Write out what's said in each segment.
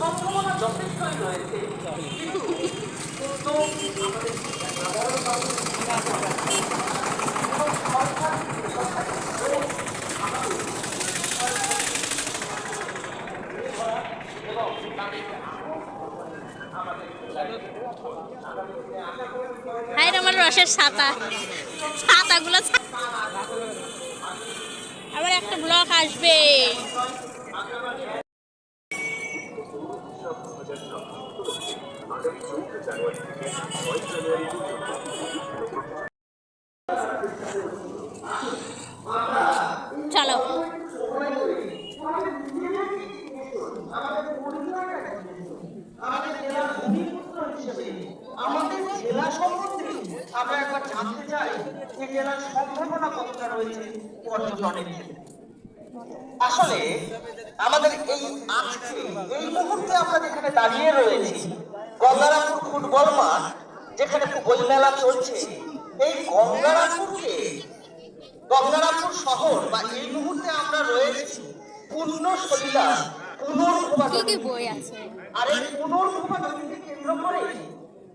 সম্ভাবনা যথেষ্টই আমার রসের ছাতা। ছাতাগুলো আবার একটা ব্লক আসবে। আমাদের জেলা সম্বন্ধে আমরা একবার জানতে চাই যে জেলার সম্ভাবনা কতটা রয়েছে? পর্যটনের আসলে আমাদের এই আজকে এই মুহূর্তে আমরা যেখানে দাঁড়িয়ে রয়েছি গঙ্গারামপুর ফুটবল মাঠ যেখানে বইমেলা চলছে এই গঙ্গারামপুরকে গঙ্গারামপুর শহর বা এই মুহূর্তে আমরা রয়েছি পূর্ণ সলিলা পুনর্ভবা বই আর এই পুনর্ভবা নদীকে কেন্দ্র করে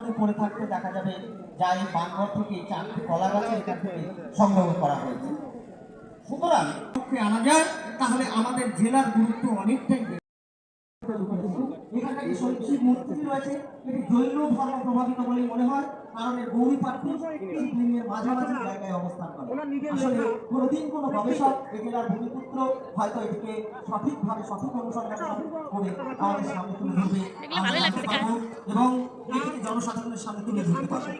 পড়ে থাকতে দেখা যাবে যা এই বানঘর থেকে চারটি কলা গাছের এখান থেকে সংগ্রহ করা হয়েছে। সুতরাং পক্ষে আনা যায়, তাহলে আমাদের জেলার গুরুত্ব অনেকটাই এখানে একটি যে মূর্তি রয়েছে, এটি জৈন ধর্ম প্রভাবিত বলেই মনে হয়। কারণ গৌরী পাঠ্য এই ভূমির মাঝামাঝি জায়গায় অবস্থান করে? আসলে কোনোদিন কোনো গবেষক এই ভূমিপুত্র হয়তো এটিকে সঠিকভাবে সঠিক অনুসন্ধান করে আমাদের সামনে তুলে ধরবে এগুলো ভালো লাগছে কার? এবং এটিকে জনসাধারণের সামনে তুলে ধরতে পারবে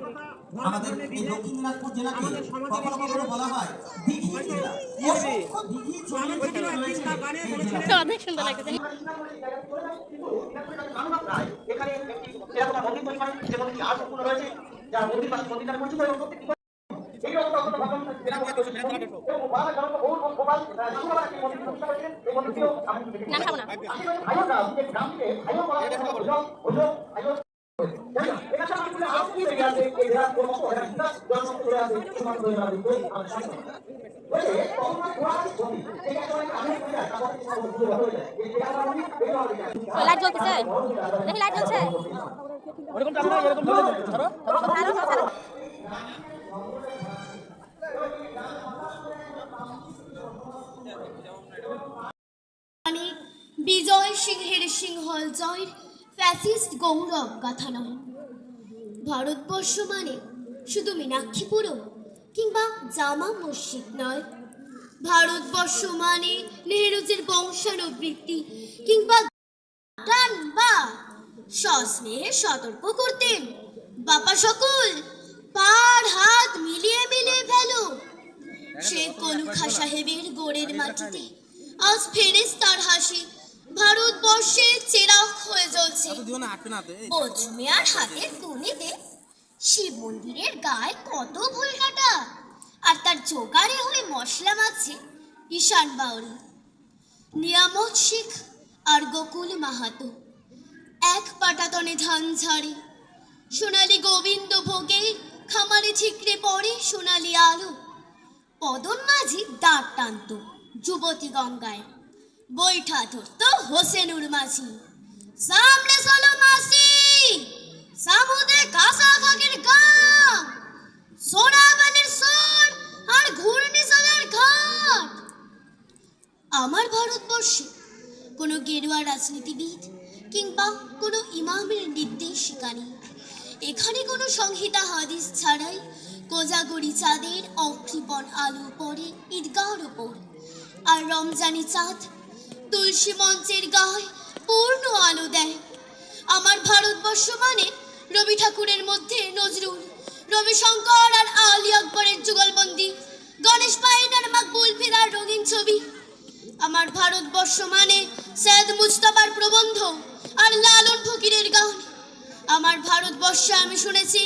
আমাদের এই দক্ষিণ দিনাজপুর জেলাকে কখনো কখনো বলা হয় দিঘি জেলা। অনেক সুন্দর লাগছে। এখানে একটি এরকম মন্দির রয়েছে। যার পাশে নামে পরিচিত এই রকম। এবং গোপাল একটি মন্দির প্রতিষ্ঠা করেছিলেন এই মন্দিরটিও আমি দেখেছি। না। যে গ্রামকে বলা হয় মনে হয় আছে, এই হয়ে ছবি, হয়ে তারপর কিছু হয়ে এই লাইট জ্বলতেছে দেখি লাইট জ্বলছে মানে বিজয় সিংহের সিংহল জয়ের ফ্যাসিস্ট গৌরব গাথা নয়। ভারতবর্ষ মানে শুধু মীনাক্ষীপুরম কিংবা জামা মসজিদ নয়। ভারতবর্ষ মানে নেহরুজের বংশানুবৃত্তি কিংবা সস্নেহে সতর্ক করতেন। বাবা সকল পার হাত মিলিয়ে মিলিয়ে ফেলো। সে কলুখা সাহেবের গোড়ের মাটিতে আজ ফেরেস তার হাসি ভারতবর্ষে চেরাগ হয়ে জ্বলছে। বজমিয়ার হাতের কোণেতে শিব মন্দিরের গায়ে কত ভুল কাটা আর তার জোগাড়ে হয়ে মশলা মাখছে ঈশান বাউরি নিয়ামত শেখ আর গোকুল মাহাতো। এক পাটাতনে ধান ঝাড়ে। সোনালি গোবিন্দ ভোগে, খামারে ঠিকরে পড়ে সোনালি আলো। পদন মাঝি দাঁত টানত যুবতী গঙ্গায়। বৈঠা ধরত হোসেনুর মাঝি। সামনে চলো মাসি, সামুদে কাঁচা ভাগের গাম সোনাবানের সোর আর ঘূর্ণি ঘূর্ণিঝড়ের ঘাট। আমার ভারতবর্ষে কোনো গেরুয়া রাজনীতিবিদ কিংবা কোনো ইমামের নির্দেশিকা নেই এখানে কোনো সংহিতা হাদিস ছাড়াই কোজাগরি চাঁদের অকৃপণ আলো পড়ে ঈদগাহর ওপর। আর রমজানি চাঁদ তুলসী মঞ্চের গায়ে পূর্ণ আলো দেয়। আমার ভারতবর্ষ মানে রবি ঠাকুরের মধ্যে নজরুল রবিশঙ্কর আর আলী আকবরের যুগলবন্দি, গণেশ পাইন আর মাকবুল ফিরার রঙিন ছবি। আমার ভারতবর্ষ মানে সৈয়দ মুস্তফার প্রবন্ধ। আর লালন ফকিরের গান আমার ভারতবর্ষে আমি শুনেছি,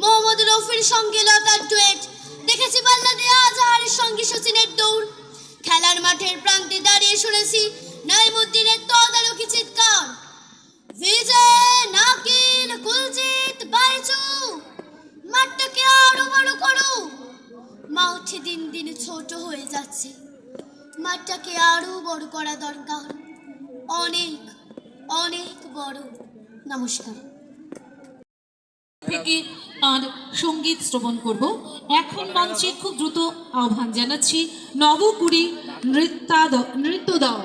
মোহাম্মদ রফির সঙ্গে লতার ডুয়েট দেখেছি বাল্লাদে আজহারের সঙ্গে সচিনের দৌড়। খেলার মাঠের প্রান্তে দাঁড়িয়ে শুনেছি, নাইমুদ্দিনের তদারকি চিৎকার। বিজয় নাকিল কুলজিৎ বাইচু, মাঠটাকে আরও বড় করো। মাঠ দিন দিন ছোট হয়ে যাচ্ছে। মাঠটাকে আরও বড় করা দরকার। অনেক অনেক বড়। নমস্কার। থেকে আর সংগীত শ্রবণ করব। এখন মঞ্চে খুব দ্রুত আহ্বান জানাচ্ছি নবকুড়ি নৃত্যাদ নৃত্য দল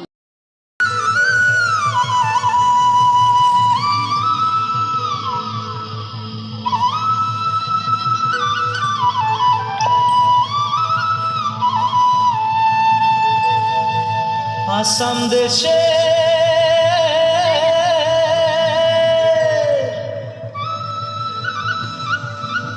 আসাম দেশে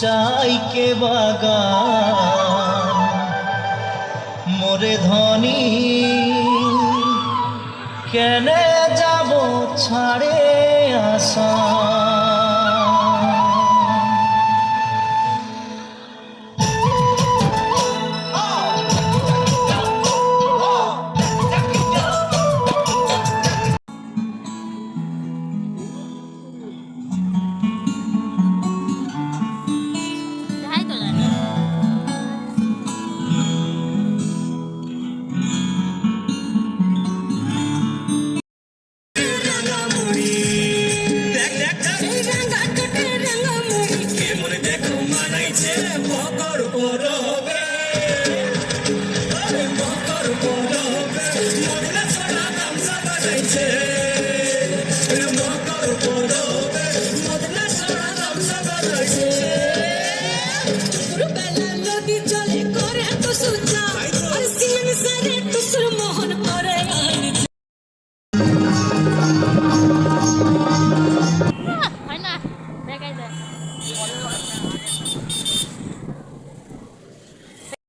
চাইকে বাগান? মোরে ধনী কেনে যাব ছাড়ে আসা